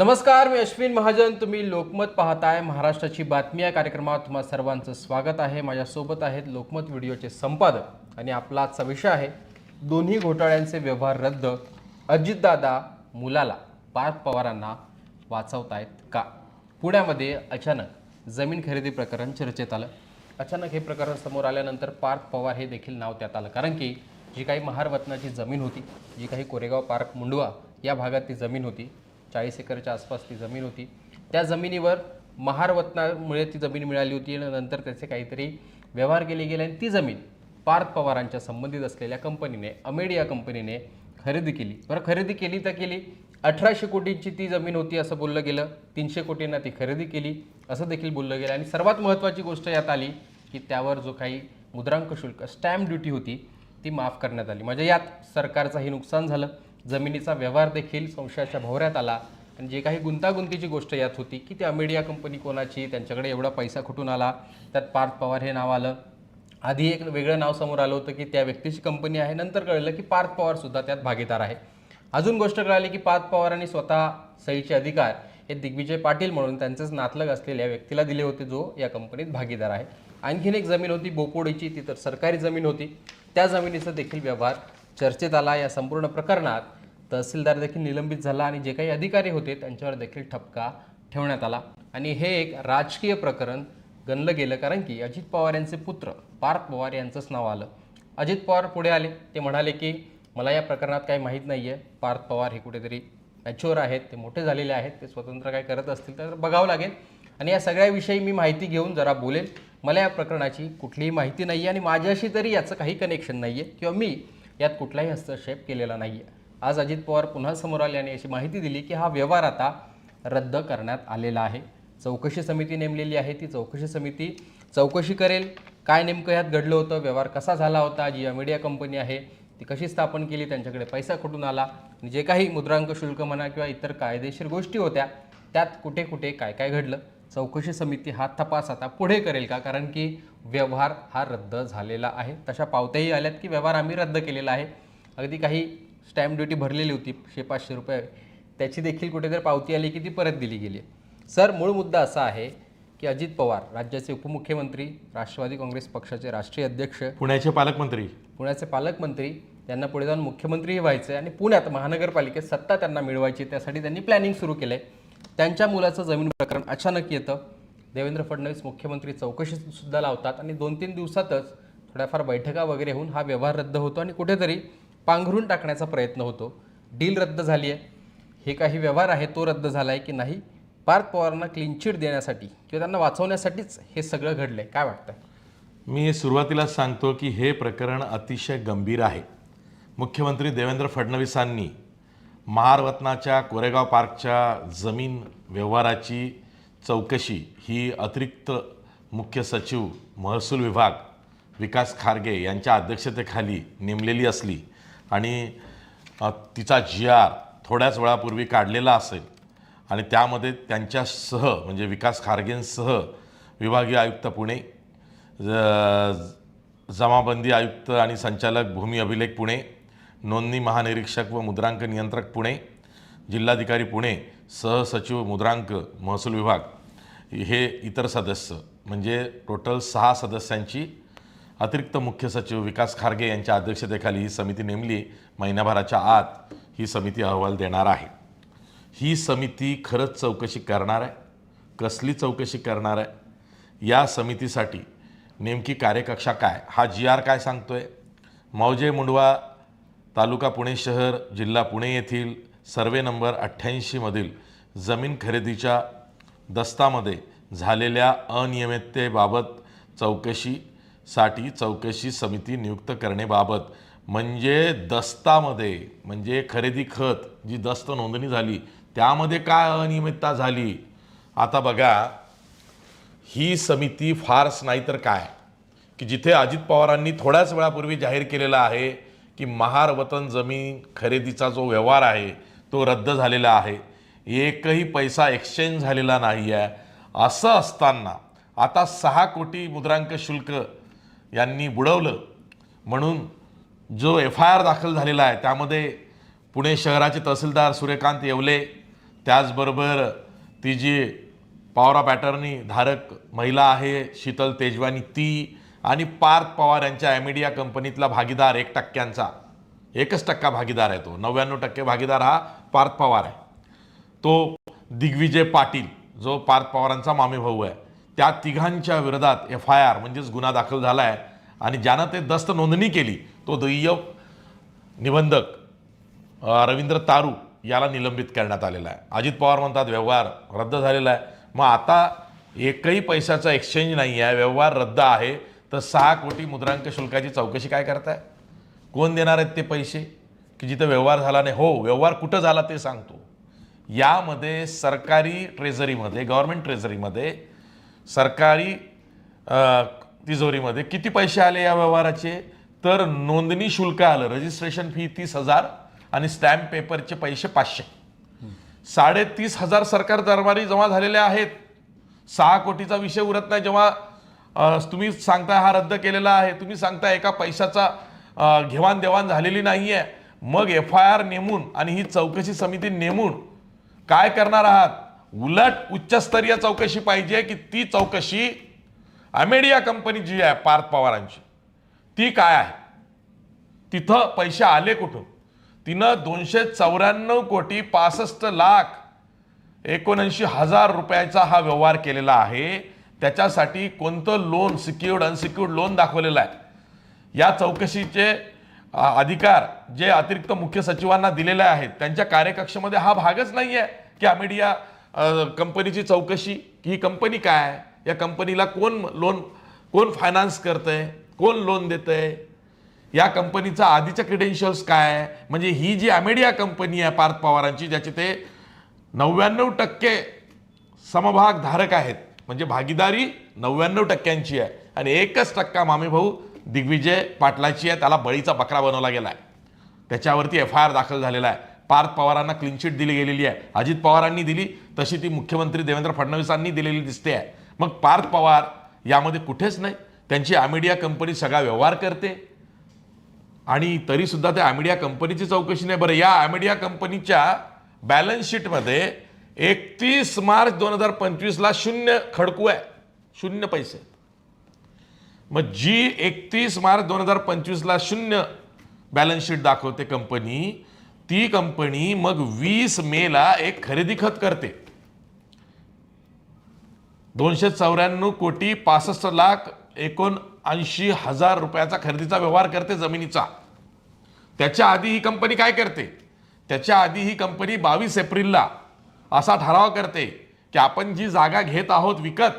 नमस्कार मी अश्विन महाजन. तुम्ही लोकमत पाहताय. महाराष्ट्राची बातमी या कार्यक्रमात तुम्हा सर्वांचं स्वागत आहे. माझ्यासोबत आहेत लोकमत व्हिडिओचे संपादक आणि आपला आजचा विषय आहे दोन्ही घोटाळ्यांचे व्यवहार रद्द. अजितदादा मुलाला पार्थ पवारांना वाचवतायत का? पुण्यामध्ये अचानक जमीन खरेदी प्रकरण चर्चेत आलं. अचानक हे प्रकरण समोर आल्यानंतर पार्थ पवार हे देखील नाव त्यात आलं. कारण की जी काही महारवतनाची जमीन होती जी काही कोरेगाव पार्क मुंडवा या भागात ती जमीन होती चाळीस एकरच्या आसपास ती जमीन होती. त्या जमिनीवर महारवतनामुळे ती जमीन मिळाली होती आणि नंतर त्याचे काहीतरी व्यवहार केले गेले आणि ती जमीन पार्थ पवारांच्या संबंधित असलेल्या कंपनीने अमेड या कंपनीने खरेदी केली. बरं खरेदी केली तर केली. अठराशे कोटींची ती जमीन होती असं बोललं गेलं. तीनशे कोटींना ती खरेदी केली असं देखील बोललं गेलं. आणि सर्वात महत्त्वाची गोष्ट यात आली की त्यावर जो काही मुद्रांक शुल्क स्टॅम्प ड्युटी होती ती माफ करण्यात आली. म्हणजे यात सरकारचंही नुकसान झालं. जमिनीचा व्यवहार देखील संशयाच्या भोवऱ्यात आला. आणि जे काही गुंतागुंतीची गोष्ट यात होती की त्या मीडिया कंपनी कोणाची त्यांच्याकडे एवढा पैसा कुठून आला त्यात पार्थ पवार हे नाव आलं. आधी एक वेगळं नाव समोर आलं होतं की त्या व्यक्तीची कंपनी आहे. नंतर कळलं की पार्थ पवार सुद्धा त्यात भागीदार आहे. अजून गोष्ट कळाली की पार्थ पवारांनी स्वतः सहीचे अधिकार हे दिग्विजय पाटील म्हणून त्यांचंच नातलग असलेल्या व्यक्तीला दिले होते जो या कंपनीत भागीदार आहे. आणखीन एक जमीन होती बोपोडीची ती तर सरकारी जमीन होती. त्या जमिनीचा देखील व्यवहार चर्चेत आला. या संपूर्ण प्रकरणात तहसीलदार देखील निलंबित झाला आणि जे काही अधिकारी होते त्यांच्यावर देखील ठपका ठेवण्यात आला. आणि हे एक राजकीय प्रकरण गणलं गेलं कारण की अजित पवार यांचे पुत्र पार्थ पवार यांचंच नाव आलं. अजित पवार पुढे आले. ते म्हणाले की मला या प्रकरणात काही माहीत नाही आहे पार्थ पवार हे कुठेतरी मॅच्युअर आहेत. ते मोठे झालेले आहेत. ते स्वतंत्र काय करत असतील तर बघावं लागेल. आणि या सगळ्याविषयी मी माहिती घेऊन जरा बोलेल. मला या प्रकरणाची कुठलीही माहिती नाही आहे आणि माझ्याशी तरी याचं काही कनेक्शन नाही आहे किंवा मी यात कुठलाही हस्तक्षेप केलेला नाही आहे आज अजित पवार पुन्हा समोर आले आणि अशी माहिती दिली की हा व्यवहार आता रद्द करण्यात आलेला आहे. चौकशी समिती नेमलेली आहे. ती चौकशी समिती चौकशी करेल. काय नेमकं यात घडलं होतं? व्यवहार कसा झाला होता? जी मीडिया कंपनी आहे. ती कशी स्थापन केली? त्यांच्याकडे पैसा कुठून आला? आणि जे काही मुद्रांक शुल्क म्हणा किंवा इतर कायदेशीर गोष्टी होत्या त्यात कुठे कुठे काय काय घडलं? चौकशी समिती हा तपास आता पुढे करेल का? कारण की व्यवहार हा रद्द झालेला आहे. तशा पावत्याही आल्यात की व्यवहार आम्ही रद्द केलेला आहे. अगदी काही स्टॅम्प ड्युटी भरलेली होती शे पाचशे रुपये. त्याची देखील कुठेतरी पावती आली की ती परत दिली गेली सर मूळ मुद्दा असा आहे की अजित पवार राज्याचे उपमुख्यमंत्री राष्ट्रवादी काँग्रेस पक्षाचे राष्ट्रीय अध्यक्ष पुण्याचे पालकमंत्री. पुण्याचे पालकमंत्री त्यांना पुढे जाऊन मुख्यमंत्रीही व्हायचं आहे आणि पुण्यात महानगरपालिकेत सत्ता त्यांना मिळवायची त्यासाठी त्यांनी प्लॅनिंग सुरू केलं आहे त्यांच्या मुलाचं जमीन प्रकरण अचानक येतं. देवेंद्र फडणवीस मुख्यमंत्री चौकशी सुद्धा लावतात आणि दोन तीन दिवसातच थोड्याफार बैठका वगैरे होऊन हा व्यवहार रद्द होतो आणि कुठेतरी पांघरून टाकण्याचा प्रयत्न होतो. डील रद्द झाली आहे. हे काही व्यवहार आहे तो रद्द झाला आहे की नाही पार्थ पवारांना क्लीन चिट देण्यासाठी किंवा त्यांना वाचवण्यासाठीच हे सगळं घडलं आहे काय वाटतं मी सुरुवातीला सांगतो की हे प्रकरण अतिशय गंभीर आहे. मुख्यमंत्री देवेंद्र फडणवीसांनी महारत्नाच्या कोरेगाव पार्कच्या जमीन व्यवहाराची चौकशी ही अतिरिक्त मुख्य सचिव महसूल विभाग विकास खारगे यांच्या अध्यक्षतेखाली नेमलेली असली आणि तिचा जी आर थोड्याच वेळापूर्वी काढलेला असेल आणि त्यामध्ये त्यांच्यासह म्हणजे विकास खारगेंसह विभागीय आयुक्त पुणे जमाबंदी आयुक्त आणि संचालक भूमी अभिलेख पुणे नोंदणी महानिरीक्षक व मुद्रांक नियंत्रक पुणे जिल्हाधिकारी पुणे सहसचिव मुद्रांक महसूल विभाग हे इतर सदस्य म्हणजे टोटल सहा सदस्यांची अतिरिक्त मुख्य सचिव विकास खारगे यांच्या अध्यक्षतेखाली ही समिती नेमली महिन्याभराच्या आत ही समिती अहवाल देणार आहे. ही समिती खरंच चौकशी करणार आहे? कसली चौकशी करणार आहे? या समितीसाठी नेमकी कार्यकक्षा काय? हा जी आर काय सांगतो आहे मौजे मुंडवा तालुका पुणे शहर जिल्हा पुणे येथील सर्वे नंबर अठ्ठ्याऐंशीमधील जमीन खरेदीच्या दस्तामध्ये झालेल्या अनियमिततेबाबत चौकशी साठी चौकशी समिती नियुक्त करण्याबाबत. म्हणजे दस्तामध्ये म्हणजे खरेदी खत जी दस्त नोंदणी झाली त्यामध्ये काय अनियमितता झाली? आता बघा ही समिती फारस नाही तर काय? की जिथे अजित पवारांनी थोड्याच वेळापूर्वी जाहीर केलेला आहे की महार वतन जमीन खरेदीचा जो व्यवहार आहे तो रद्द झालेला आहे. एकही पैसा एक्सचेंज झालेला नाही आहे असं असताना आता सहा कोटी मुद्रांक शुल्क यांनी बुडवलं. म्हणून जो एफ आय आर दाखल झालेला आहे त्यामध्ये पुणे शहराचे तहसीलदार सूर्यकांत येवले त्याचबरोबर ती जी पॉवर पॅटर्नी धारक महिला आहे शीतल तेजवानी ती आणि पार्थ पवार यांच्या ॲमिडिया कंपनीतला भागीदार एक टक्क्यांचा. एकच टक्का भागीदार आहे तो. नव्याण्णव टक्के भागीदार हा पार्थ पवार आहे. तो दिग्विजय पाटील जो पार्थ पवारांचा मामेभाऊ आहे. त्या तिघांच्या विरोधात एफ आय आर म्हणजेच गुन्हा दाखल झाला आहे आणि ज्यानं ते दस्त नोंदणी केली तो दुय्यम निबंधक रवींद्र तारू याला निलंबित करण्यात आलेला आहे. अजित पवार म्हणतात व्यवहार रद्द झालेला आहे. मग आता एकही पैशाचा एक्सचेंज नाही आहे व्यवहार रद्द आहे तर सहा कोटी मुद्रांक शुल्काची चौकशी काय करताय? कोण देणार आहेत ते पैसे? की जिथं व्यवहार झाला नाही? हो व्यवहार कुठं झाला ते सांगतो. यामध्ये सरकारी ट्रेझरीमध्ये गव्हर्नमेंट ट्रेझरीमध्ये सरकारी तिजोरीमध्ये. किती पैसे आले या व्यवहाराचे? तर नोंदणी शुल्क आलं. रजिस्ट्रेशन फी तीस हजार आणि स्टॅम्प पेपरचे पैसे पाचशे. साडेतीस हजार सरकार दरबारी जमा झालेले आहेत. सहा कोटीचा विषय उरत नाही जेव्हा तुम्ही सांगता हा रद्द केलेला आहे. तुम्ही सांगता एका पैशाचा घेवाणदेवाण झालेली नाही आहे मग एफ आय आर नेमून आणि ही चौकशी समिती नेमून काय करणार आहात? उलट उच्चस्तरीय चौकशी पाहिजे की ती चौकशी अमेडिया कंपनी जी आहे पार्थ पवारांची. ती काय आहे? तिथं पैसे आले कुठून? तिनं दोनशे चौऱ्याण्णव कोटी पासष्ट लाख एकोणऐंशी हजार रुपयाचा हा व्यवहार केलेला आहे. त्याच्यासाठी कोणतं लोन सिक्युर्ड अनसिक्युर्ड लोन दाखवलेलं आहे? या चौकशीचे अधिकार जे अतिरिक्त मुख्य सचिवांना दिलेले आहेत त्यांच्या कार्यकक्षेमध्ये हा भागच नाही आहे की अमेडिया कंपनीची चौकशी ही कंपनी काय आहे? या कंपनीला कोण लोन कोण फायनान्स करतंय? कोण लोन देतंय? या कंपनीचा आधीच्या क्रिडेन्शियल्स काय आहे? म्हणजे ही जी अमेडिया कंपनी आहे पार्थ पवारांची ज्याचे ते नव्याण्णव टक्के समभाग धारक आहेत. म्हणजे भागीदारी नव्याण्णव टक्क्यांची आहे. आणि एकच टक्का मामी भाऊ दिग्विजय पाटलाची आहे. त्याला बळीचा बकरा बनवला गेला आहे त्याच्यावरती एफ आय आर दाखल झालेला आहे. पार्थ पवारांना क्लीन चिट दिली गेलेली आहे. अजित पवारांनी दिली तशी ती मुख्यमंत्री देवेंद्र फडणवीसांनी दिलेली दिसते आहे. मग पार्थ पवार यामध्ये कुठेच नाही. त्यांची आमिडिया कंपनी सगळा व्यवहार करते. आणि तरीसुद्धा त्या आमिडिया कंपनीची चौकशी नाही. बरं या आमिडिया कंपनीच्या बॅलन्स शीटमध्ये एकतीस मार्च दोन हजार पंचवीसला शून्य खडकू आहे. शून्य पैसे. मग जी एकतीस मार्च दोन हजार पंचवीसला शून्य बॅलन्स शीट दाखवते कंपनी ती कंपनी मग वीस मेला एक खरेदी खत करते. दोनशे चौऱ्याण्णव कोटी पासष्ट लाख एकोणऐंशी हजार रुपयाचा खरेदीचा व्यवहार करते जमिनीचा. त्याच्या आधी ही कंपनी काय करते? त्याच्या आधी ही कंपनी बावीस एप्रिलला असा ठराव करते की आपण जी जागा घेत आहोत विकत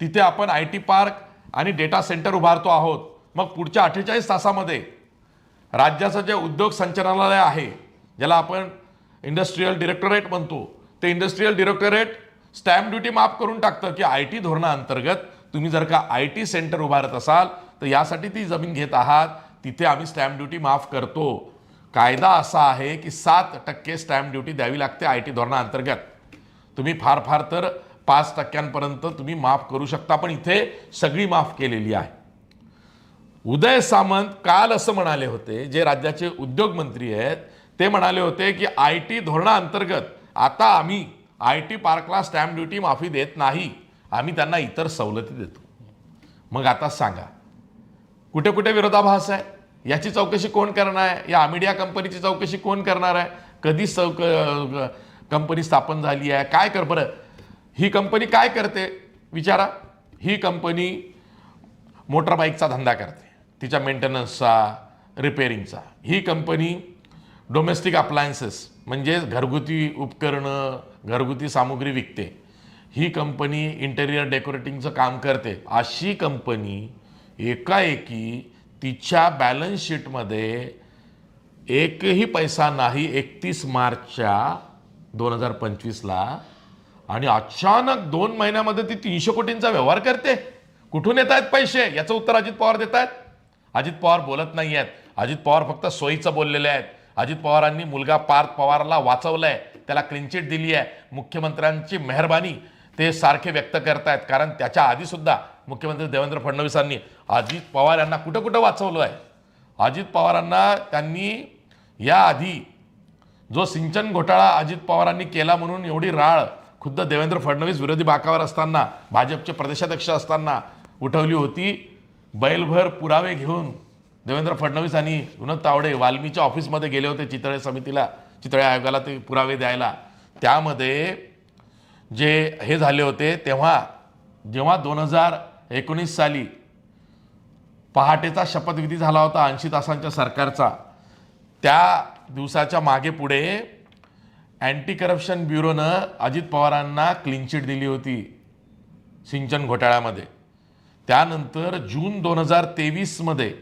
तिथे आपण आय टी पार्क आणि डेटा सेंटर उभारतो आहोत. मग पुढच्या अठ्ठेचाळीस तासामध्ये राज्याचं जे उद्योग संचालनालय आहे ज्याला आपण इंडस्ट्रीयल डिरेक्टोरेट म्हणतो. ते इंडस्ट्रीयल डिरेक्टोरेट स्टॅम्प ड्युटी माफ करून टाकतं की आय टी धोरणाअंतर्गत तुम्ही जर का आय टी सेंटर उभारत असाल तर यासाठी ती जमीन घेत आहात. तिथे आम्ही स्टॅम्प ड्युटी माफ करतो. कायदा असा आहे की सात टक्के स्टॅम्प ड्युटी द्यावी लागते आय टी धोरणाअंतर्गत तुम्ही फार फार तर पाच टक्क्यांपर्यंत तुम्ही माफ करू शकता पण इथे सगळी माफ केलेली आहे. उदय सामंत काल असं म्हणाले होते जे राज्याचे उद्योग मंत्री आहेत ते म्हणाले होते की आय टी धोरणाअंतर्गत आता आम्ही आय टी पार्कला स्टॅम्प ड्युटी माफी देत नाही. आम्ही त्यांना इतर सवलती देतो. मग आता सांगा कुठे कुठे विरोधाभास आहे? याची चौकशी कोण करणार आहे? या आमिडिया कंपनीची चौकशी कोण करणार आहे? कधी चौक कंपनी स्थापन झाली आहे? काय कर बरं ही कंपनी काय करते? विचारा. ही कंपनी मोटर बाईकचा धंदा करते. तिच्या मेंटेनन्सचा रिपेरिंगचा ही कंपनी डोमेस्टिक अप्लायन्सेस म्हणजे घरगुती उपकरणं घरगुती सामुग्री विकते. ही कंपनी इंटेरियर डेकोरेटिंगचं काम करते. अशी कंपनी एकाएकी तिच्या बॅलन्स शीटमध्ये एकही पैसा नाही एकतीस मार्चच्या दोन हजार पंचवीसला. आणि अचानक दोन महिन्यामध्ये ती तीनशे कोटींचा व्यवहार करते. कुठून येत आहेत पैसे? याचं उत्तर अजित पवार देत आहेत अजित पवार बोलत नाही आहेत अजित पवार फक्त सोयीचं बोललेले आहेत. अजित पवारांनी मुलगा पार्थ पवारला वाचवलंय त्याला क्लिनचिट दिली आहे. मुख्यमंत्र्यांची मेहरबानी ते सारखे व्यक्त करतायत. कारण त्याच्या आधीसुद्धा मुख्यमंत्री देवेंद्र फडणवीसांनी अजित पवार यांना कुठं कुठं वाचवलं आहे? अजित पवारांना त्यांनी याआधी जो सिंचन घोटाळा अजित पवारांनी केला म्हणून एवढी राळ खुद्द देवेंद्र फडणवीस विरोधी बाकावर असताना भाजपचे प्रदेशाध्यक्ष असताना उठवली होती. बैलभर पुरावे घेऊन देवेंद्र फडणवीस आणि विनोद तावडे वाल्मीच्या ऑफिसमध्ये गेले होते चितळे समितीला चितळे आयोगाला ते पुरावे द्यायला. त्यामध्ये जे हे झाले होते तेव्हा जेव्हा दोन हजार एकोणीस साली पहाटेचा शपथविधी झाला होता ऐंशी तासांच्या सरकारचा त्या दिवसाच्या मागे पुढे अँटी करप्शन ब्युरोनं अजित पवारांना क्लीन चिट दिली होती सिंचन घोटाळ्यामध्ये. त्यानंतर जून दोन हजार तेवीसमध्ये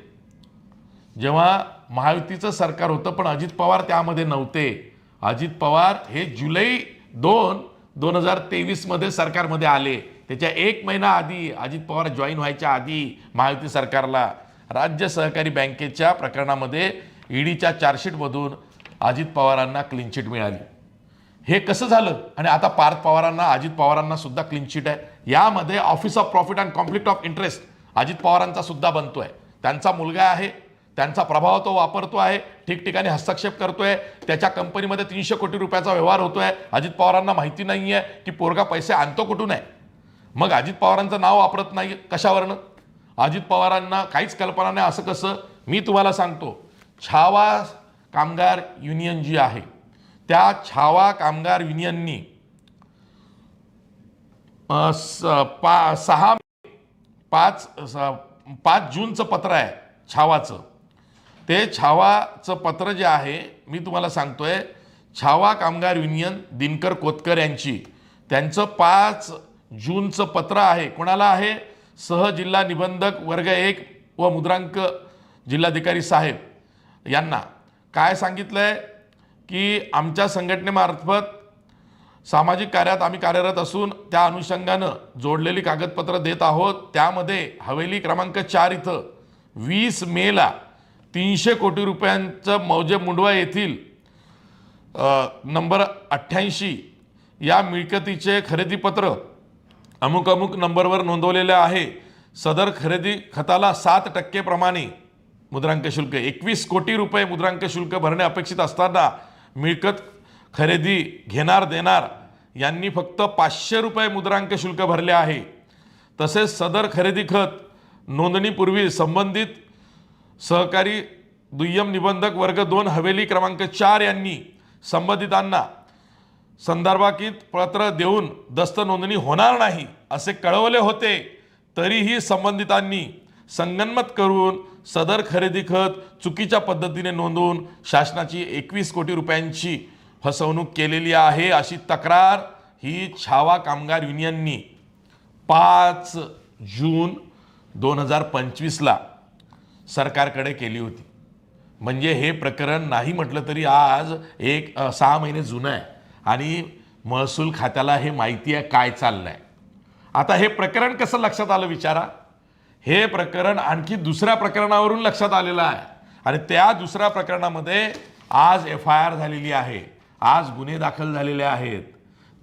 जेव्हा महायुतीचं सरकार होतं पण अजित पवार त्यामध्ये नव्हते. अजित पवार हे जुलै दोन दोन हजार तेवीसमध्ये सरकारमध्ये आले. त्याच्या एक महिना आधी अजित पवार जॉईन व्हायच्या आधी महायुती सरकारला राज्य सहकारी बँकेच्या प्रकरणामध्ये ईडीच्या चार्जशीटमधून अजित पवारांना क्लीनचीट मिळाली. हे कसं झालं? आणि आता पार्थ पवारांना अजित पवारांना सुद्धा आहे. यामध्ये office of profit and conflict of interest Ajit पवारांचा सुद्धा बनतोय. त्यांचा मुलगा आहे त्यांचा प्रभाव तो वापरतो आहे ठिकठिकाणी हस्तक्षेप करतोय त्याच्या कंपनीमध्ये तीनशे कोटी रुपयाचा व्यवहार होतोय. अजित पवारांना माहिती नाही आहे की पोरगा पैसे आणतो कुठून आहे? मग अजित पवारांचं नाव वापरत नाही कशावरनं? अजित पवारांना काहीच कल्पना नाही असं कसं? मी तुम्हाला सांगतो छावा कामगार युनियन जी आहे त्या छावा कामगार युनियननी स- पा सहा पाच स- पाच जूनचं पत्र आहे छावाचं. ते छावाचं पत्र जे आहे मी तुम्हाला सांगतोय छावा कामगार युनियन दिनकर कोतकर यांची. त्यांचं पाच जूनचं पत्र आहे. कोणाला आहे? सहजिल्हा निबंधक वर्ग एक व मुद्रांक जिल्हाधिकारी साहेब यांना. काय सांगितलंय? की आमच्या संघटनेमार्फत सामाजिक कार्यात आम्ही कार्यरत असून त्या अनुषंगानं जोडलेली कागदपत्र देत आहोत. त्यामध्ये हवेली क्रमांक चार इथं वीस मेला तीनशे कोटी रुपयांचं मौजे मुंडवा येथील नंबर अठ्ठ्याऐंशी या मिळकतीचे खरेदीपत्र अमुक अमुक नंबरवर नोंदवलेले आहे. सदर खरेदी खताला सात टक्केप्रमाणे मुद्रांक शुल्क एकवीस कोटी रुपये मुद्रांक शुल्क भरणे अपेक्षित असताना मिळकत खरेदी घेणार देणार यांनी फक्त पाचशे रुपये मुद्रांक शुल्क भरले आहे. तसेच सदर खरेदी खत नोंदणीपूर्वी संबंधित सहकारी दुय्यम निबंधक वर्ग दोन हवेली क्रमांक चार यांनी संबंधितांना संदर्भाकीत पत्र देऊन दस्त नोंदणी होणार नाही असे कळवले होते तरीही संबंधितांनी संगनमत करून सदर खरेदी खत चुकीच्या पद्धतीने नोंदवून शासनाची एकवीस कोटी रुपयांची फसवणूक केलेली आहे अशी तक्रार ही छावा कामगार युनियननी पाच जून दोन हजार पंचवीसला सरकारकडे केली होती. म्हणजे हे प्रकरण नाही म्हटलं तरी आज एक सहा महिने जुनं आहे आणि महसूल खात्याला हे माहिती आहे काय चाललं आहे आता हे प्रकरण कसं लक्षात आलं विचारा. हे प्रकरण आणखी दुसऱ्या प्रकरणावरून लक्षात आलेलं आहे. आणि त्या दुसऱ्या प्रकरणामध्ये आज एफ आय आर झालेली आहे. आज गुन्हे दाखल झालेले आहेत.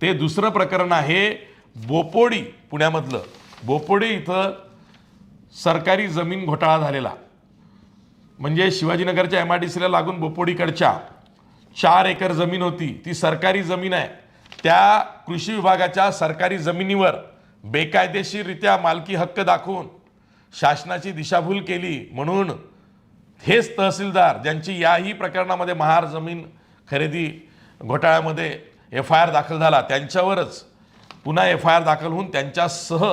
ते दुसरं प्रकरण आहे बोपोडी पुण्यामधलं. बोपोडी इथं सरकारी जमीन घोटाळा झालेला. म्हणजे शिवाजीनगरच्या एम आर डी सीला लागून बोपोडीकडच्या चार एकर जमीन होती. ती सरकारी जमीन आहे. त्या कृषी विभागाच्या सरकारी जमिनीवर बेकायदेशीररित्या मालकी हक्क दाखवून शासनाची दिशाभूल केली. म्हणून हेच तहसीलदार ज्यांची याही प्रकरणामध्ये महार जमीन खरेदी घोटाळ्यामध्ये एफ आय आर दाखल झाला. त्यांच्यावरच पुन्हा एफ आय आर दाखल होऊन त्यांच्यासह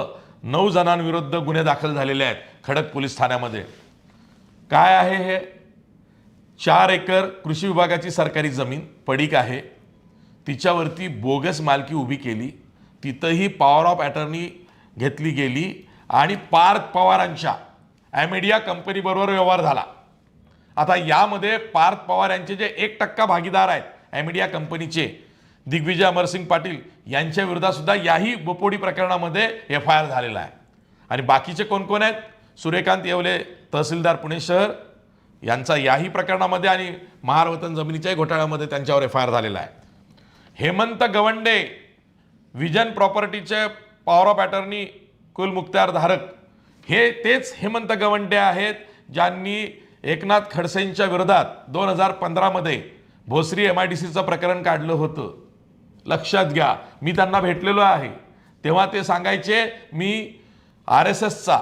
नऊ जणांविरुद्ध गुन्हे दाखल झालेले आहेत. खडक पोलीस ठाण्यामध्ये. काय आहे हे? चार एकर कृषी विभागाची सरकारी जमीन पडीक आहे. तिच्यावरती बोगस मालकी उभी केली. तिथंही पॉवर ऑफ अटर्नी घेतली गेली आणि पार्थ पवारांच्या ॲमेडिया कंपनीबरोबर व्यवहार झाला. आता यामध्ये पार्थ पवार यांचे जे एक टक्का भागीदार आहेत ॲमेडिया कंपनीचे दिग्विजय अमरसिंग पाटील यांच्या विरोधातसुद्धा याही बोपोडी प्रकरणामध्ये एफ आय आर झालेला आहे. आणि बाकीचे कोण कोण आहेत? सूर्यकांत येवले तहसीलदार पुणे शहर यांचा याही प्रकरणामध्ये आणि महारवतन जमिनीच्याही घोटाळ्यामध्ये त्यांच्यावर एफ आय आर झालेला आहे. हेमंत गवंडे विजन प्रॉपर्टीचे पॉवर ऑफ अटर्नी कुल धारक हे तेच हेमंत गवंडे आहेत ज्यांनी एकनाथ खडसेंच्या विरोधात दोन हजार पंधरामध्ये भोसरी एम आय डी सीचं प्रकरण काढलं होतं. लक्षात घ्या मी त्यांना भेटलेलो आहे. तेव्हा ते सांगायचे मी आर एस एसचा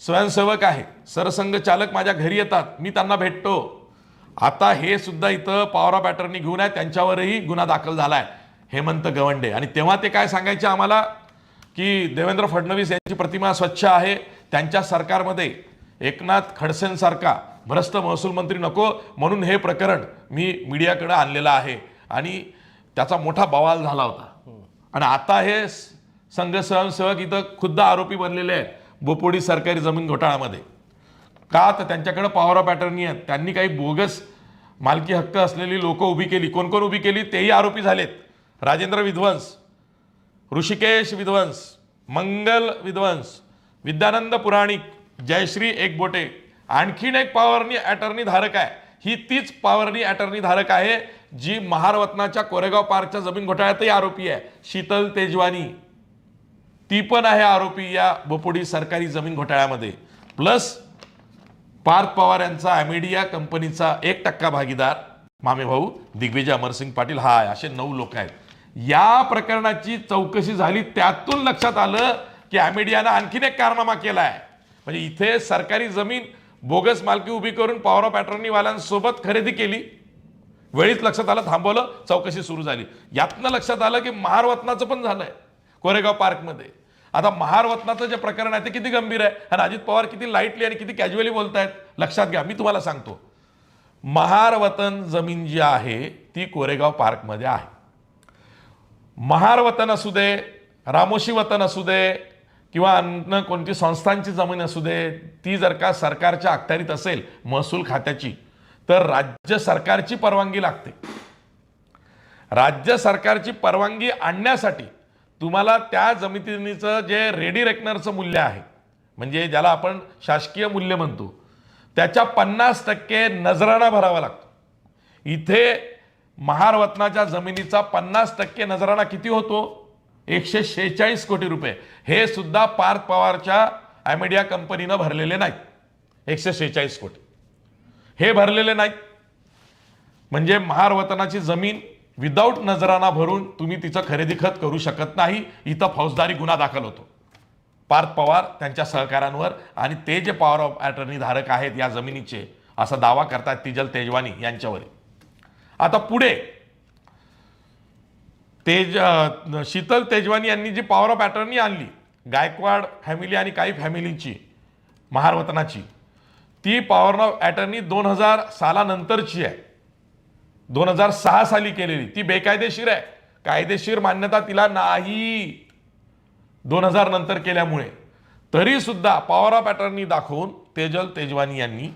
स्वयंसेवक आहे. सरसंघ चालक माझ्या घरी येतात. मी त्यांना भेटतो. आता हे सुद्धा इथं पॉवर पॅटर्नी घेऊन आहे त्यांच्यावरही गुन्हा दाखल झाला आहे हेमंत गवंडे. आणि तेव्हा ते काय सांगायचे आम्हाला? की देवेंद्र फडणवीस यांची प्रतिमा स्वच्छ आहे. त्यांच्या सरकारमध्ये एकनाथ खडसेंसारखा भ्रष्ट महसूल मंत्री नको म्हणून हे प्रकरण मी मीडियाकडे आणलेलं आहे. आणि त्याचा मोठा बवाल झाला होता. आणि आता हे संघ स्वयंसेवक इथं खुद्द आरोपी बनलेले आहेत. बोपोडी सरकारी जमीन घोटाळ्यामध्ये. का तर त्यांच्याकडे पॉवर ऑफ अटर्नी आहेत. त्यांनी काही बोगस मालकी हक्क असलेली लोक उभी केली. कोण कोण उभी केली? तेही आरोपी झालेत. राजेंद्र विध्वंस ऋषिकेश विध्वंस मंगल विध्वंस विद्यानंद पुराणिक जयश्री एकबोटे. आणखीन एक पॉवरनी अटर्नी धारक आहे. ही तीच पॉवरनी अटर्नी धारक आहे जी महारवतनाच्या कोरेगाव पार्कच्या जमीन घोटाळ्यातही आरोपी आहे. शीतल तेजवानी. ती पण आहे आरोपी या बोपोडी सरकारी जमीन घोटाळ्यामध्ये. प्लस पार्थ पवार यांचा अमेडिया कंपनीचा एक टक्का भागीदार मामे भाऊ दिग्विजय अमरसिंग पाटील हा आहे. असे नऊ लोक आहेत. या प्रकरणाची चौकशी झाली त्यातून लक्षात आलं की अमेडियानं आणखीन एक कारनामा केला आहे म्हणजे इथे सरकारी जमीन बोगस मालकी उभी करून पॉवर ऑफ अटर्नीवाल्यांसोबत खरेदी केली. वेळीच लक्षात आलं थांबवलं चौकशी सुरू झाली. यातनं लक्षात आलं की महारवतनाचं पण झालंय कोरेगाव पार्कमध्ये. आता महारवतनाचं जे प्रकरण आहे ते किती गंभीर आहे? आणि अजित पवार किती लाईटली आणि किती कॅज्युअली बोलतायत? लक्षात घ्या मी तुम्हाला सांगतो. महारवतन जमीन जी आहे ती कोरेगाव पार्कमध्ये आहे. महारवतन असू दे रामोशी वतन असू दे किंवा अन्य कोणती संस्थांची जमीन असू दे ती जर का सरकारच्या अखत्यारीत असेल महसूल खात्याची तर राज्य सरकारची परवानगी लागते. राज्य सरकारची परवानगी आणण्यासाठी तुम्हाला त्या जमिनीचं जे रेडी रेकनरचं मूल्य आहे म्हणजे ज्याला आपण शासकीय मूल्य म्हणतो त्याच्या पन्नास टक्के नजराणा भरावा लागतो. इथे महारवतनाच्या जमिनीचा पन्नास टक्के नजराणा किती होतो? एकशे शेहेचाळीस कोटी रुपये. हे सुद्धा पार्थ पवारच्या ॲमेडिया कंपनीनं भरलेले नाहीत. एकशे शेहेचाळीस कोटी. हे भरलेले नाहीत. म्हणजे महारवतनाची जमीन विदाऊट नजराना भरून तुम्ही तिचं खरेदी खत करू शकत नाही. इथं फौजदारी गुन्हा दाखल होतो. पार्थ पवार त्यांच्या सहकाऱ्यांवर आणि ते जे पॉवर ऑफ अटर्नी धारक आहेत या जमिनीचे असा दावा करतात तिजल तेजवानी यांच्यावर. आता पुढे तेज शीतल तेजवानी यांनी जी पॉवर ऑफ अटर्नी आणली गायकवाड फॅमिली आणि काही फॅमिलीची महारवतनाची ती पॉवर ऑफ अटर्नी दोन हजार सालानंतरची आहे. दोन हजार सहा साली केलेली. ती बेकायदेशीर आहे. कायदेशीर मान्यता तिला नाही. दोन हजार नंतर केल्यामुळे. तरी सुद्धा पॉवर ऑफ अटर्नी दाखवून तेजल तेजवानी यांनी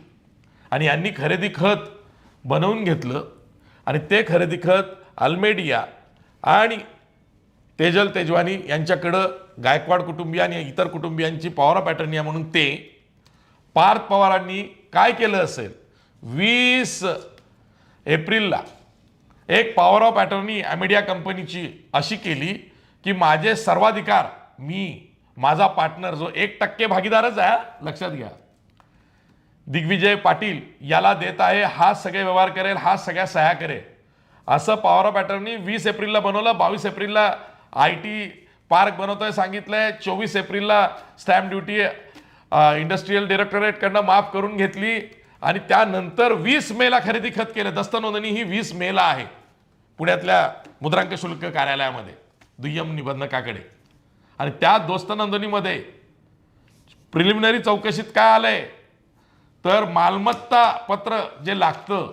आणि यांनी खरेदी खत बनवून घेतलं. आणि ते खरेदी खत अल्मेडिया आणि तेजल तेजवानी यांच्याकडं गायकवाड कुटुंबीय आणि इतर कुटुंबियांची पॉवर ऑफ अटर्नी आहे म्हणून ते पार्थ पवारांनी काय केलं असेल? वीस एप्रिलला. एक पॉवर ऑफ अटॉर्नी अमेडिया कंपनीची अशी केली की माझे सर्वाधिकार मी माझा पार्टनर जो एक टक्के भागीदारच आहे लक्षात घ्या. दिग्विजय पाटील याला देत आहे हा सगळे व्यवहार करेल हा सगळ्या सह्या करेल. असं पॉवर ऑफ अटॉर्नी वीस एप्रिलला बनवलं बावीस एप्रिलला आय टी पार्क बनवतोय सांगितलंय चोवीस एप्रिलला स्टॅम्प ड्युटी इंडस्ट्रीयल डिरेक्टरेटकडनं माफ करून घेतली. आणि त्यानंतर वीस मेला खरेदी खत केलं. दस्त नोंदणी ही वीस मेला आहे. पुण्यातल्या मुद्रांक शुल्क कार्यालयामध्ये. दुय्यम निबंधकाकडे. आणि त्या दोस्त नोंदणीमध्ये प्रिलिमिनरी चौकशीत काय आलंय? तर मालमत्ता पत्र जे लागतं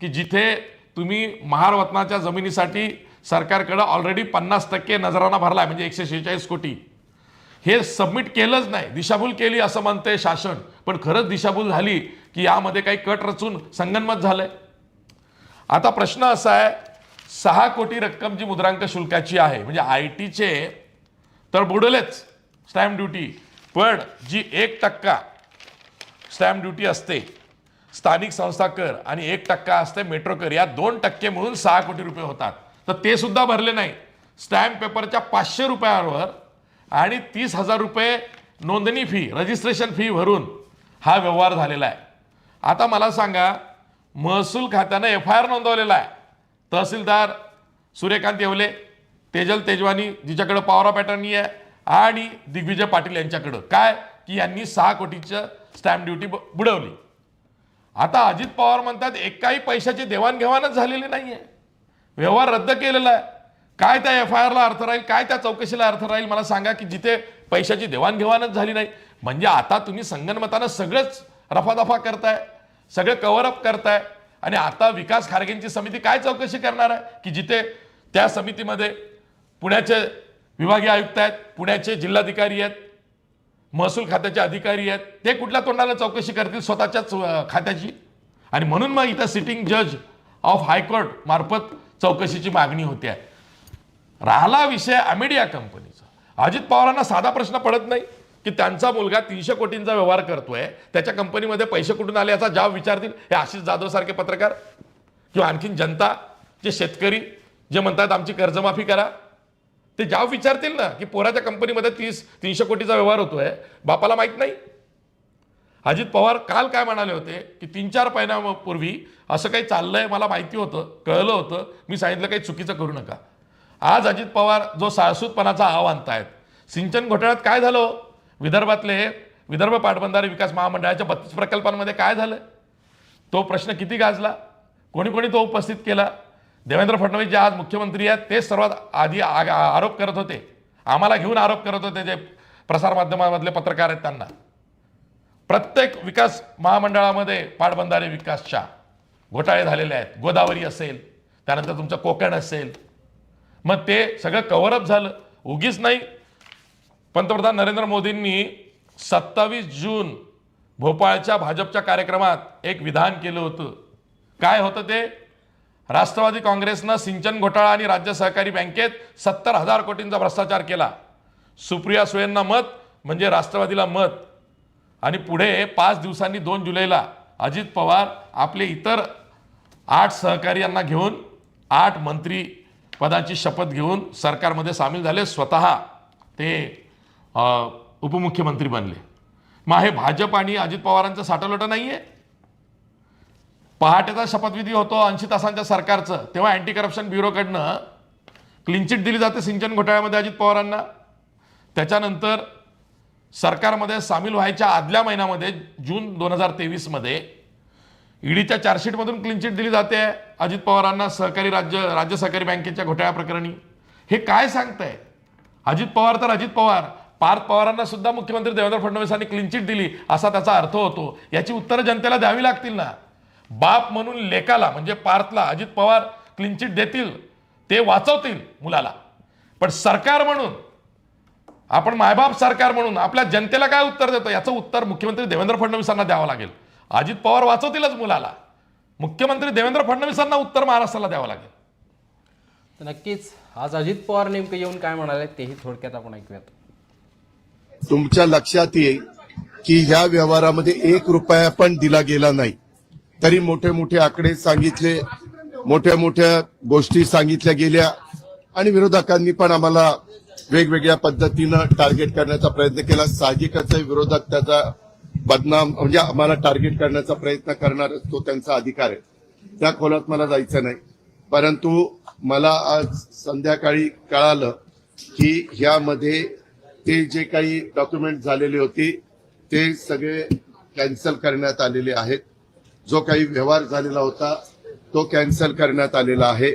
की जिथे तुम्ही महारवतनाच्या जमिनीसाठी सरकारकडं ऑलरेडी पन्नास टक्के नजराना भरलाय म्हणजे एकशे शेहेचाळीस कोटी. हे सबमिट केलंच नाही. दिशाभूल केली असं म्हणते शासन. पण खरंच दिशाभूल झाली की यामध्ये काही कट रचून संगनमत झालंय. आता प्रश्न असा आहे सहा कोटी रक्कम जी मुद्रांक शुल्काची आहे म्हणजे आय टीचे तर बुडलेच स्टॅम्प ड्युटी पण जी एक टक्का स्टॅम्प ड्युटी असते स्थानिक संस्था कर आणि एक टक्का असते मेट्रो कर या दोन टक्के मिळून सहा कोटी रुपये होतात. तर ते सुद्धा भरले नाही. स्टॅम्प पेपरच्या पाचशे रुपयावर आणि तीस हजार रुपये नोंदणी फी रजिस्ट्रेशन फी भरून हा व्यवहार झालेला आहे. आता मला सांगा महसूल खात्यानं एफ आय आर नोंदवलेला आहे. तहसीलदार सूर्यकांत येवले तेजल तेजवानी जिच्याकडं पॉवर पॅटर्नी आहे आणि दिग्विजय पाटील यांच्याकडं. काय? की यांनी सहा कोटीचं स्टॅम्प ड्युटी ब- बुडवली. आता अजित पवार म्हणतात एकाही पैशाची देवाणघेवाणच झालेली नाही आहे व्यवहार रद्द केलेला आहे. काय त्या एफ आय आरला अर्थ राहील? काय त्या चौकशीला अर्थ राहील? मला सांगा की जिथे पैशाची देवाणघेवाणच झाली नाही म्हणजे आता तुम्ही संगनमतानं सगळंच रफादफा करताय सगळं कव्हर अप करताय आणि आता विकास खारगेंची समिती काय चौकशी करणार आहे? की जिथे त्या समितीमध्ये पुण्याचे विभागीय आयुक्त आहेत पुण्याचे जिल्हाधिकारी आहेत महसूल खात्याचे अधिकारी आहेत ते कुठल्या तोंडाला चौकशी करतील स्वतःच्याच खात्याची? आणि म्हणून मग इथं सिटिंग जज ऑफ हायकोर्ट मार्फत चौकशीची मागणी होते आहे. राहिला विषय अमेडिया कंपनीचा. अजित पवारांना साधा प्रश्न पडत नाही की त्यांचा मुलगा तीनशे कोटींचा व्यवहार करतोय त्याच्या कंपनीमध्ये पैसे कुठून आले याचा जाब विचारतील हे आशिष जाधव सारखे पत्रकार? किंवा आणखीन जनता जे शेतकरी जे म्हणतात आमची कर्जमाफी करा ते जाब विचारतील ना की पोराच्या कंपनीमध्ये तीस तीनशे कोटीचा व्यवहार होतोय? बापाला माहीत नाही. अजित पवार काल काय म्हणाले होते की तीन चार महिन्यापूर्वी असं काही चाललंय मला माहिती होतं कळलं होतं मी सांगितलं काही चुकीचं करू नका. आज अजित पवार जो साळसूतपणाचा आव आणतायत. सिंचन घोटाळ्यात काय झालं हो? विदर्भातले विदर्भ पाटबंधारे विकास महामंडळाच्या बत्तीस प्रकल्पांमध्ये काय झालं? तो प्रश्न किती गाजला? कोणी कोणी तो उपस्थित केला? देवेंद्र फडणवीस जे आज मुख्यमंत्री आहेत ते सर्वात आधी आ- आ- आरोप करत होते. आम्हाला घेऊन आरोप करत होते जे प्रसारमाध्यमामधले पत्रकार आहेत त्यांना. प्रत्येक विकास महामंडळामध्ये पाटबंधारे विकासच्या घोटाळे झालेले आहेत. गोदावरी असेल त्यानंतर तुमचं कोकण असेल मग ते सगळं कव्हरअप झालं. उगीच नाही. पंतप्रधान नरेंद्र मोदींनी सत्तावीस जून भोपाळच्या भाजपच्या कार्यक्रमात एक विधान केलं होतं. काय होतं ते? राष्ट्रवादी काँग्रेसनं सिंचन घोटाळा आणि राज्य सहकारी बँकेत सत्तर हजार कोटींचा भ्रष्टाचार केला. सुप्रिया सुळेंना मत म्हणजे राष्ट्रवादीला मत. आणि पुढे पाच दिवसांनी दोन जुलैला अजित पवार आपले इतर आठ सहकार्यांना घेऊन आठ मंत्री पदाची शपथ घेऊन सरकारमध्ये सामील झाले. स्वतः ते उपमुख्यमंत्री बनले. मग हे भाजप आणि अजित पवारांचं साठवलोटं नाही आहे पहाटेचा शपथविधी होतो ऐंशी तासांच्या सरकारचं. तेव्हा अँटी करप्शन ब्युरोकडनं क्लीनचिट दिली जाते सिंचन घोटाळ्यामध्ये अजित पवारांना. त्याच्यानंतर सरकारमध्ये सामील व्हायच्या आदल्या महिन्यामध्ये जून दोन हजार तेवीसमध्ये ईडीच्या चार्जशीटमधून क्लीन चिट दिली जाते. अजित पवारांना सहकारी राज्य राज्य सहकारी बँकेच्या घोटाळ्या प्रकरणी हे काय सांगताय? अजित पवार तर अजित पवार. पार्थ पवारांना सुद्धा मुख्यमंत्री देवेंद्र फडणवीसांनी क्लीन चिट दिली असा त्याचा अर्थ होतो. याची उत्तरं जनतेला द्यावी लागतील ना? बाप म्हणून लेकाला म्हणजे पार्थला अजित पवार क्लीन चिट देतील ते वाचवतील मुलाला. पण सरकार म्हणून आपण मायबाप सरकार म्हणून आपल्या जनतेला काय उत्तर देतो? याचं उत्तर मुख्यमंत्री देवेंद्र फडणवीसांना द्यावं लागेल. अजित पवार वाचवतीलच मुलाला. मुख्यमंत्री देवेंद्र फडणवीसांना उत्तर महाराष्ट्राला द्यावं लागेल. तर नक्कीच आज अजित पवार नेमकं येऊन काय म्हणाले तेही थोडक्यात आपण ऐकूयात. तुमच्या लक्षात येईल की ह्या व्यवहारामध्ये एक रुपया पण दिला गेला नाही. तरी मोठे मोठे आकडे सांगितले मोठ्या मोठ्या गोष्टी सांगितल्या गेल्या आणि विरोधकांनी पण आम्हाला वेगवेगळ्या पद्धतीनं टार्गेट करण्याचा प्रयत्न केला. साहजिकच विरोधक त्याचा बदनाम म्हणजे आम्हाला टार्गेट करण्याचा प्रयत्न करणार तो त्यांचा अधिकार आहे. त्या खोलात मला जायचं नाही. परंतु मला आज संध्याकाळी कळालं की ह्यामध्ये ते जे काही डॉक्युमेंट झालेले होते ते सगळे कॅन्सल करण्यात आलेले आहेत. जो काही व्यवहार झालेला होता तो कॅन्सल करण्यात आलेला आहे.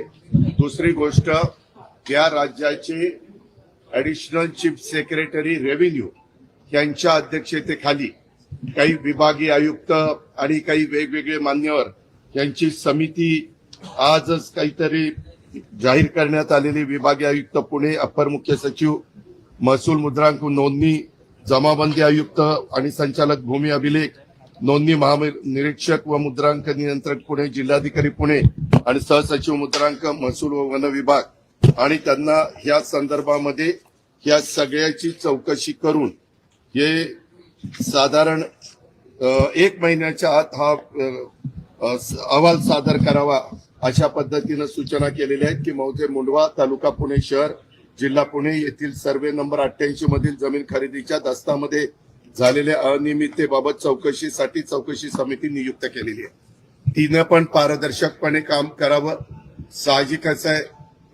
दुसरी गोष्ट या राज्याचे ॲडिशनल चीफ सेक्रेटरी रेव्हेन्यू यांच्या अध्यक्षतेखाली काही विभागीय आयुक्त आणि काही वेगवेगळे मान्यवर यांची समिती आजच काहीतरी जाहीर करण्यात आलेली विभागीय आयुक्त पुणे अप्पर मुख्य सचिव महसूल मुद्रांक नोंदणी जमाबंदी आयुक्त आणि संचालक भूमी अभिलेख नोंदणी महानिरीक्षक व मुद्रांक नियंत्रक पुणे जिल्हाधिकारी पुणे आणि सहसचिव मुद्रांक महसूल व वन विभाग. आणि त्यांना या संदर्भामध्ये या सगळ्याची चौकशी करून हे साधारण एक महिन्याच्या आत हा अहवाल सादर करावा अशा पद्धतीनं सूचना केलेल्या आहेत की मौजे मुंडवा तालुका पुणे शहर जिल्हा पुणे येथील सर्वे नंबर अठ्ठ्याऐंशी मधील जमीन खरेदीच्या दस्तामध्ये झालेल्या अनियमिततेबाबत चौकशीसाठी चौकशी समिती नियुक्त केलेली आहे. तिनं पण पारदर्शकपणे काम करावं. साहजिकच आहे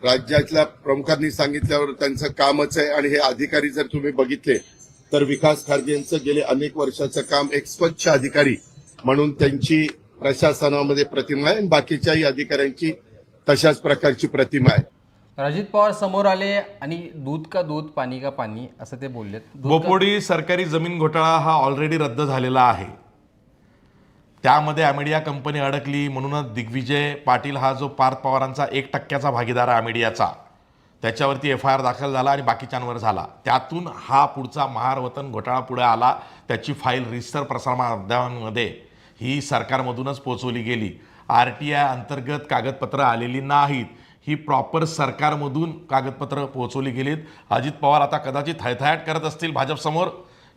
राज्यातल्या प्रमुखांनी सांगितल्यावर त्यांचं कामच आहे आणि हे अधिकारी जर तुम्ही बघितले तर विकास खारगे यांचं गेले अनेक वर्षाचं काम एक स्वच्छ अधिकारी म्हणून त्यांची प्रशासनामध्ये प्रतिमा आहे आणि बाकीच्याही अधिकाऱ्यांची तशाच प्रकारची प्रतिमा आहे. अजित पवार समोर आले आणि दूध का दूध पाणी का पाणी असं ते का- बोपोडी सरकारी जमीन घोटाळा हा ऑलरेडी रद्द झालेला आहे. त्यामध्ये अमेडिया कंपनी अडकली म्हणूनच दिग्विजय पाटील हा जो पार्थ पवारांचा एक टक्क्याचा भागीदार आहे अमेडियाचा. त्याच्यावरती एफ आय आर दाखल झाला आणि बाकीच्यांवर झाला. त्यातून हा पुढचा महारवतन घोटाळा पुढे आला. त्याची फाईल रिस्टर प्रसारमाध्यमांमध्ये ही सरकारमधूनच पोचवली गेली. आर टी आय अंतर्गत कागदपत्रं आलेली नाहीत. ही प्रॉपर सरकारमधून कागदपत्रं पोहोचवली गेलीत. अजित पवार आता कदाचित हयथायट करत असतील भाजपसमोर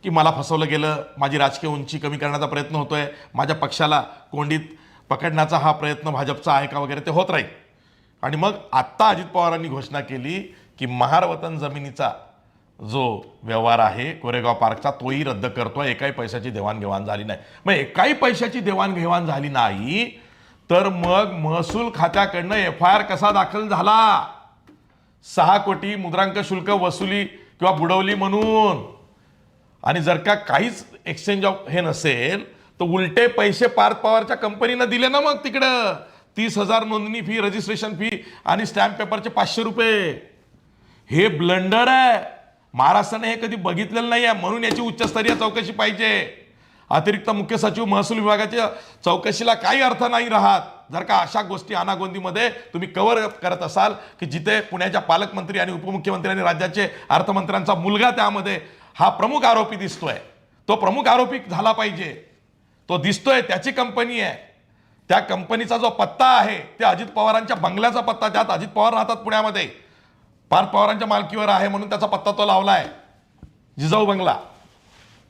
की मला फसवलं गेलं माझी राजकीय उंची कमी करण्याचा प्रयत्न होतोय माझ्या पक्षाला कोंडीत पकडण्याचा हा प्रयत्न भाजपचा आहे का वगैरे ते होत राहील आणि मग आत्ता अजित पवारांनी घोषणा केली की महारवतन जमिनीचा जो व्यवहार आहे कोरेगाव पार्कचा तोही रद्द करतोय. एकाही पैशाची देवाणघेवाण झाली नाही. मग एकाही पैशाची देवाणघेवाण झाली नाही तर मग महसूल खात्याकडनं एफ आय आर कसा दाखल झाला? सहा कोटी मुद्रांक शुल्क वसुली किंवा बुडवली म्हणून. आणि जर का काहीच एक्सचेंज ऑफ हे नसेल तर उलटे पैसे पार्थ पवारच्या कंपनीनं दिले ना मग तिकडं? तीस हजार नोंदणी फी रजिस्ट्रेशन फी आणि स्टॅम्प पेपरचे पाचशे रुपये. हे ब्लंडर आहे. महाराष्ट्राने हे कधी बघितलेलं नाही आहे म्हणून याची उच्चस्तरीय चौकशी पाहिजे. अतिरिक्त मुख्य सचिव महसूल विभागाच्या चौकशीला काही अर्थ नाही राहत. जर का अशा गोष्टी अनागोंदीमध्ये तुम्ही कव्हर करत असाल की जिथे पुण्याच्या पालकमंत्री आणि उपमुख्यमंत्री आणि राज्याचे अर्थमंत्र्यांचा मुलगा त्यामध्ये हा प्रमुख आरोपी दिसतोय. तो प्रमुख आरोपी झाला पाहिजे. तो दिसतोय त्याची कंपनी आहे. त्या कंपनीचा जो पत्ता आहे ते अजित पवारांच्या बंगल्याचा पत्ता त्यात अजित पवार राहतात पुण्यामध्ये. पार्थ पवारांच्या मालकीवर आहे म्हणून त्याचा पत्ता तो लावला आहे जिजाऊ बंगला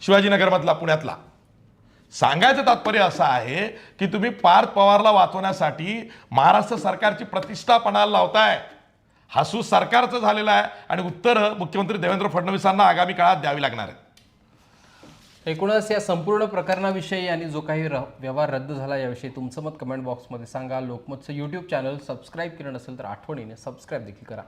शिवाजीनगरमधला पुण्यातला. सांगायचं तात्पर्य असं आहे की तुम्ही पार्थ पवारला वाचवण्यासाठी महाराष्ट्र सरकारची प्रतिष्ठा पणाला लावताय. हसू सरकारचं झालेलं आहे आणि उत्तरं मुख्यमंत्री देवेंद्र फडणवीसांना आगामी काळात द्यावी लागणार आहेत. एकूणच या संपूर्ण प्रकरणाविषयी आणि जो काही र- व्यवहार रद्द झाला याविषयी तुमचं मत कमेंट बॉक्समध्ये सांगा. लोकमतचं यूट्यूब चॅनल सबस्क्राईब केलं नसेल तर आठवणीने सबस्क्राईब देखील करा.